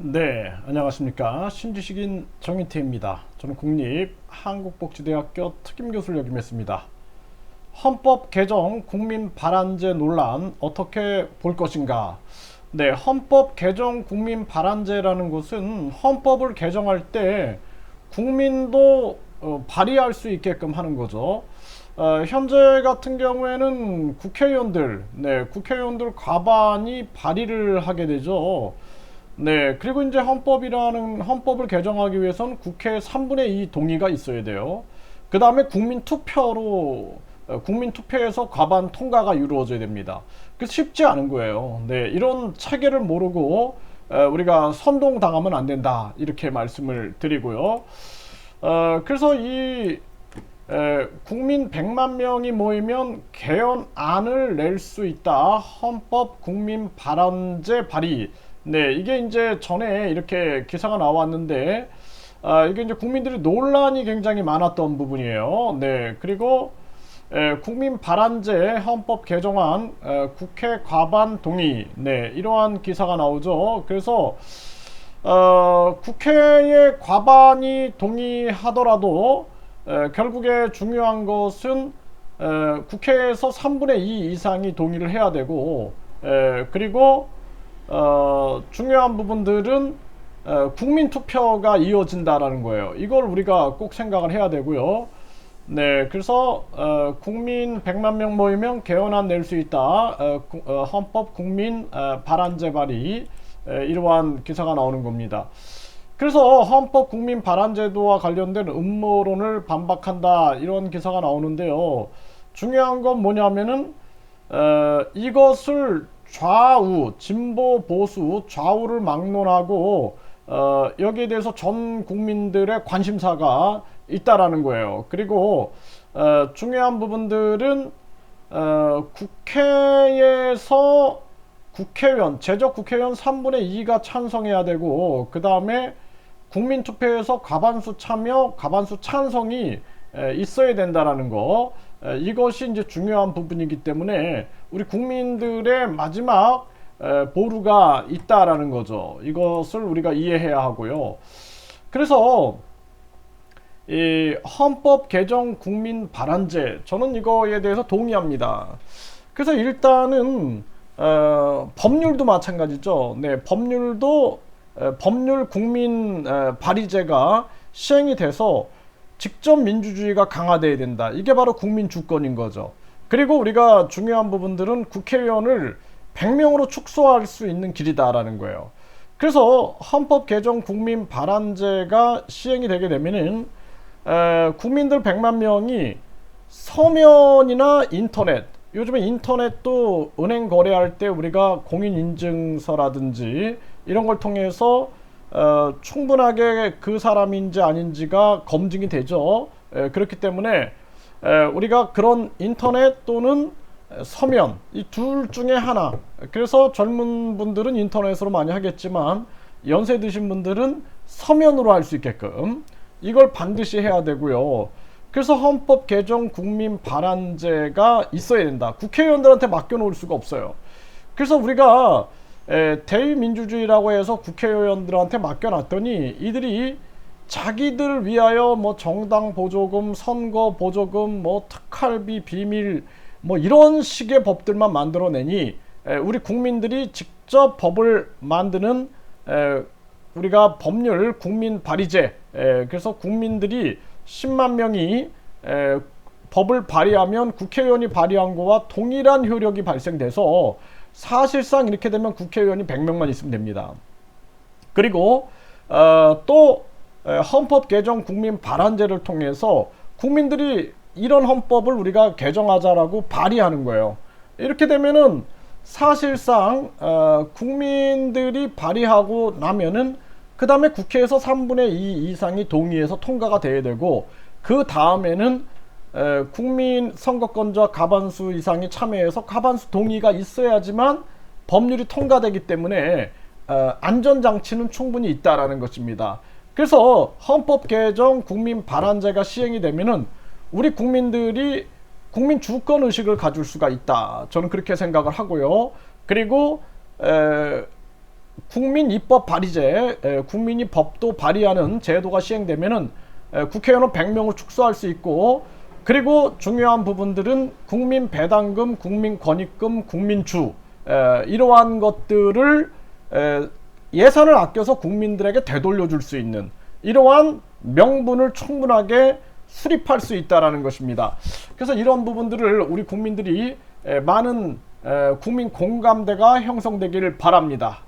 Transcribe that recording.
네, 안녕하십니까. 신지식인 정인태입니다. 저는 국립 한국복지대학교 특임교수를 역임했습니다. 헌법 개정 국민 발안제 논란 어떻게 볼 것인가? 네, 헌법 개정 국민 발안제라는 것은 헌법을 개정할 때 국민도 어, 발의할 수 있게끔 하는 거죠. 어, 현재 같은 경우에는 국회의원들, 네, 국회의원들 과반이 발의를 하게 되죠. 네, 그리고 이제 헌법이라는 헌법을 개정하기 위해선 국회 3분의 2 동의가 있어야 돼요. 그 다음에 국민 투표로 어, 국민 투표에서 과반 통과가 이루어져야 됩니다. 그래서 쉽지 않은 거예요. 네, 이런 체계를 모르고 어, 우리가 선동 당하면 안 된다 이렇게 말씀을 드리고요. 어, 그래서 이 에, 국민 100만 명이 모이면 개헌안을 낼 수 있다. 헌법 국민 발언제 발의. 네, 이게 이제 전에 이렇게 기사가 나왔는데, 아, 이게 이제 국민들이 논란이 굉장히 많았던 부분이에요. 네, 그리고 에, 국민 발안제 헌법 개정안 에, 국회 과반 동의. 네, 이러한 기사가 나오죠. 그래서 어, 국회의 과반이 동의하더라도 에, 결국에 중요한 것은 에, 국회에서 3분의 2 이상이 동의를 해야 되고 에, 그리고 어, 중요한 부분들은 어, 국민 투표가 이어진다라는 거예요. 이걸 우리가 꼭 생각을 해야 되고요. 네, 그래서 어, 국민 100만 명 모이면 개헌안 낼 수 있다. 어, 구- 어, 헌법 국민 어, 발안제 발의 에, 이러한 기사가 나오는 겁니다. 그래서 헌법 국민 발안 제도와 관련된 음모론을 반박한다 이런 기사가 나오는데요. 중요한 건 뭐냐면은 어, 이것을 좌우 진보 보수 좌우를 막론하고 어, 여기에 대해서 전 국민들의 관심사가 있다라는 거예요. 그리고 어, 중요한 부분들은 어, 국회에서 국회의원 제적 국회의원 3분의 2가 찬성해야 되고 그 다음에 국민투표에서 과반수 참여, 과반수 찬성이 에, 있어야 된다라는 거. 에, 이것이 이제 중요한 부분이기 때문에 우리 국민들의 마지막 에, 보루가 있다라는 거죠. 이것을 우리가 이해해야 하고요. 그래서 이 헌법 개정 국민 발안제 저는 이거에 대해서 동의합니다. 그래서 일단은 어, 법률도 마찬가지죠. 네, 법률도 에, 법률 국민 에, 발의제가 시행이 돼서 직접 민주주의가 강화돼야 된다. 이게 바로 국민 주권인 거죠. 그리고 우리가 중요한 부분들은 국회의원을 100명으로 축소할 수 있는 길이다라는 거예요. 그래서 헌법 개정 국민 발안제가 시행이 되게 되면은 에, 국민들 100만 명이 서면이나 인터넷 요즘에 인터넷도 은행 거래할 때 우리가 공인인증서라든지 이런 걸 통해서 어, 충분하게 그 사람인지 아닌지가 검증이 되죠. 에, 그렇기 때문에 에, 우리가 그런 인터넷 또는 서면 이 둘 중에 하나. 그래서 젊은 분들은 인터넷으로 많이 하겠지만 연세 드신 분들은 서면으로 할 수 있게끔 이걸 반드시 해야 되고요. 그래서 헌법 개정 국민 발안제가 있어야 된다. 국회의원들한테 맡겨놓을 수가 없어요. 그래서 우리가 에, 대의민주주의라고 해서 국회의원들한테 맡겨놨더니 이들이 자기들 위하여 뭐 정당 보조금, 선거 보조금, 뭐 특활비 비밀 뭐 이런 식의 법들만 만들어내니 에, 우리 국민들이 직접 법을 만드는 에, 우리가 법률 국민 발의제 에, 그래서 국민들이 10만 명이 에, 법을 발의하면 국회의원이 발의한 거와 동일한 효력이 발생돼서 사실상 이렇게 되면 국회의원이 100명만 있으면 됩니다. 그리고 어, 또 에, 헌법 개정 국민 발안제를 통해서 국민들이 이런 헌법을 우리가 개정하자라고 발의하는 거예요. 이렇게 되면은 사실상 어, 국민들이 발의하고 나면은 그 다음에 국회에서 3분의 2 이상이 동의해서 통과가 돼야 되고 그 다음에는 에, 국민 선거권자 과반수 이상이 참여해서 과반수 동의가 있어야지만 법률이 통과되기 때문에 어, 안전장치는 충분히 있다라는 것입니다. 그래서 헌법 개정 국민 발안제가 시행이 되면은 우리 국민들이 국민 주권 의식을 가질 수가 있다. 저는 그렇게 생각을 하고요. 그리고 에, 국민 입법 발의제, 에, 국민이 법도 발의하는 제도가 시행되면은 에, 국회의원은 100명을 축소할 수 있고 그리고 중요한 부분들은 국민 배당금, 국민 권익금, 국민주 에, 이러한 것들을 에, 예산을 아껴서 국민들에게 되돌려 줄 수 있는 이러한 명분을 충분하게 수립할 수 있다라는 것입니다. 그래서 이런 부분들을 우리 국민들이 에, 많은 에, 국민 공감대가 형성되기를 바랍니다.